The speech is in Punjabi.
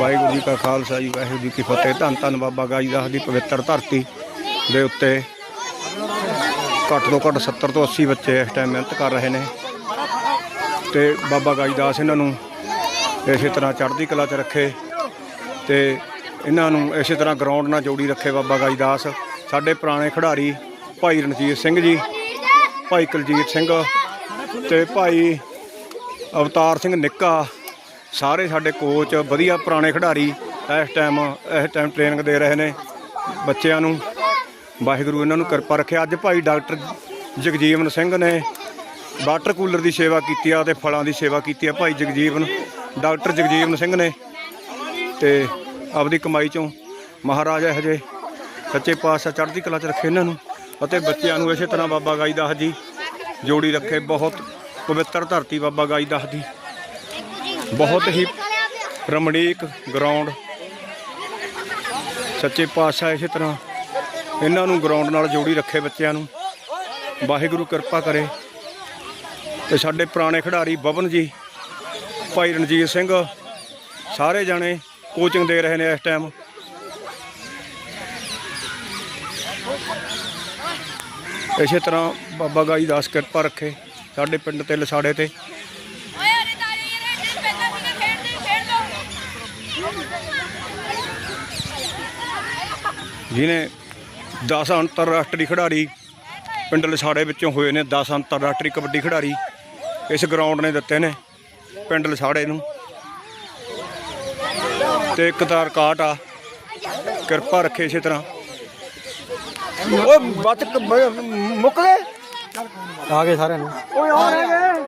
ਵਾਹਿਗੁਰੂ ਜੀ ਕਾ ਖਾਲਸਾ ਜੀ, ਵਾਹਿਗੁਰੂ ਜੀ ਕੀ ਫਤਿਹ। ਧੰਨ ਧੰਨ ਬਾਬਾ ਗਾਈਦਾਸ ਦੀ ਪਵਿੱਤਰ ਧਰਤੀ ਦੇ ਉੱਤੇ ਘੱਟ ਤੋਂ ਘੱਟ 70 ਤੋਂ 80 ਬੱਚੇ ਇਸ ਟਾਈਮ ਮਿਹਨਤ ਕਰ ਰਹੇ ਨੇ। ਤੇ ਬਾਬਾ ਗਾਈਦਾਸ ਇਹਨਾਂ ਨੂੰ ਇਸੇ ਤਰ੍ਹਾਂ ਚੜ੍ਹਦੀ ਕਲਾ 'ਚ ਰੱਖੇ ਤੇ ਇਹਨਾਂ ਨੂੰ ਇਸੇ ਤਰ੍ਹਾਂ ਗਰਾਊਂਡ ਨਾਲ ਜੋੜੀ ਰੱਖੇ ਬਾਬਾ ਗਾਈਦਾਸ ਸਾਡੇ ਪੁਰਾਣੇ ਖਿਡਾਰੀ ਭਾਈ ਰਣਜੀਤ ਸਿੰਘ ਜੀ, ਭਾਈ ਕੁਲਜੀਤ ਸਿੰਘ ਤੇ ਭਾਈ ਅਵਤਾਰ ਸਿੰਘ ਨਿੱਕਾ ਸਾਰੇ ਸਾਡੇ ਕੋਚ ਵਧੀਆ ਪੁਰਾਣੇ ਖਿਡਾਰੀ ਇਸ ਟਾਈਮ ਇਸ ਟਾਈਮ ਟ੍ਰੇਨਿੰਗ ਦੇ ਰਹੇ ਨੇ ਬੱਚਿਆਂ ਨੂੰ। ਵਾਹਿਗੁਰੂ ਇਹਨਾਂ ਨੂੰ ਕਿਰਪਾ ਰੱਖਿਆ ਅੱਜ ਭਾਈ ਡਾਕਟਰ ਜਗਜੀਵਨ ਸਿੰਘ ਨੇ ਵਾਟਰ ਕੂਲਰ ਦੀ ਸੇਵਾ ਕੀਤੀ ਆ ਤੇ ਫਲਾਂ ਦੀ ਸੇਵਾ ਕੀਤੀ ਆ ਭਾਈ ਜਗਜੀਵਨ, ਡਾਕਟਰ ਜਗਜੀਵਨ ਸਿੰਘ ਨੇ ਤੇ ਆਪਦੀ ਕਮਾਈ ਚੋਂ ਮਹਾਰਾਜ ਇਹੋ ਜਿਹੇ ਸੱਚੇ ਪਾਤਸ਼ਾਹ ਚੜ੍ਹਦੀ ਕਲਾ 'ਚ ਰੱਖੇ ਇਹਨਾਂ ਨੂੰ ਅਤੇ ਬੱਚਿਆਂ ਨੂੰ ਇਸੇ ਤਰ੍ਹਾਂ ਬਾਬਾ ਗਾਈ ਦਾਸ ਜੀ ਜੋੜੀ ਰੱਖੇ। ਬਹੁਤ ਪਵਿੱਤਰ ਧਰਤੀ ਬਾਬਾ ਗਾਈ ਦਾਸ ਦੀ ਬਹੁਤ ਹੀ ਰਮਣੀਕ ਗਰਾਊਂਡ ਸੱਚੇ ਪਾਤਸ਼ਾਹ ਇਸੇ ਤਰ੍ਹਾਂ ਇਹਨਾਂ ਨੂੰ ਗਰਾਊਂਡ ਨਾਲ ਜੋੜੀ ਰੱਖੇ ਬੱਚਿਆਂ ਨੂੰ। ਵਾਹਿਗੁਰੂ ਕਿਰਪਾ ਕਰੇ। ਤੇ ਸਾਡੇ ਪੁਰਾਣੇ ਖਿਡਾਰੀ ਬਬਨ ਜੀ, ਭਾਈ ਰਣਜੀਤ ਸਿੰਘ, ਸਾਰੇ ਜਾਣੇ ਕੋਚਿੰਗ ਦੇ ਰਹੇ ਨੇ ਇਸ ਟਾਈਮ ਇਸੇ ਤਰ੍ਹਾਂ ਬਾਬਾ ਗਾਈ ਦਾਸ ਕਿਰਪਾ ਰੱਖੇ ਸਾਡੇ ਪਿੰਡ ਤੇ, ਲਸਾੜੇ ਤੇ। ਜਿਨੇ 10 ਅੰਤਰਰਾਸ਼ਟਰੀ ਖਿਡਾਰੀ ਪਿੰਡ ਲਸਾੜੇ ਵਿੱਚੋਂ ਹੋਏ ਨੇ 10 ਅੰਤਰਰਾਸ਼ਟਰੀ ਕਬੱਡੀ ਖਿਡਾਰੀ ਇਸ ਗਰਾਊਂਡ ਨੇ ਦਿੱਤੇ ਨੇ ਪਿੰਡ ਲਸਾੜੇ ਨੂੰ। ਤੇ ਇੱਕ ਤਾਂ ਰਿਕਾਰਡ ਆ ਕਿਰਪਾ ਰੱਖੇ ਇਸੇ ਤਰ੍ਹਾਂ। ਓਏ ਬੱਤ ਮੁੱਕ ਗਏ? ਆ ਗਏ ਸਾਰਿਆਂ ਨੂੰ।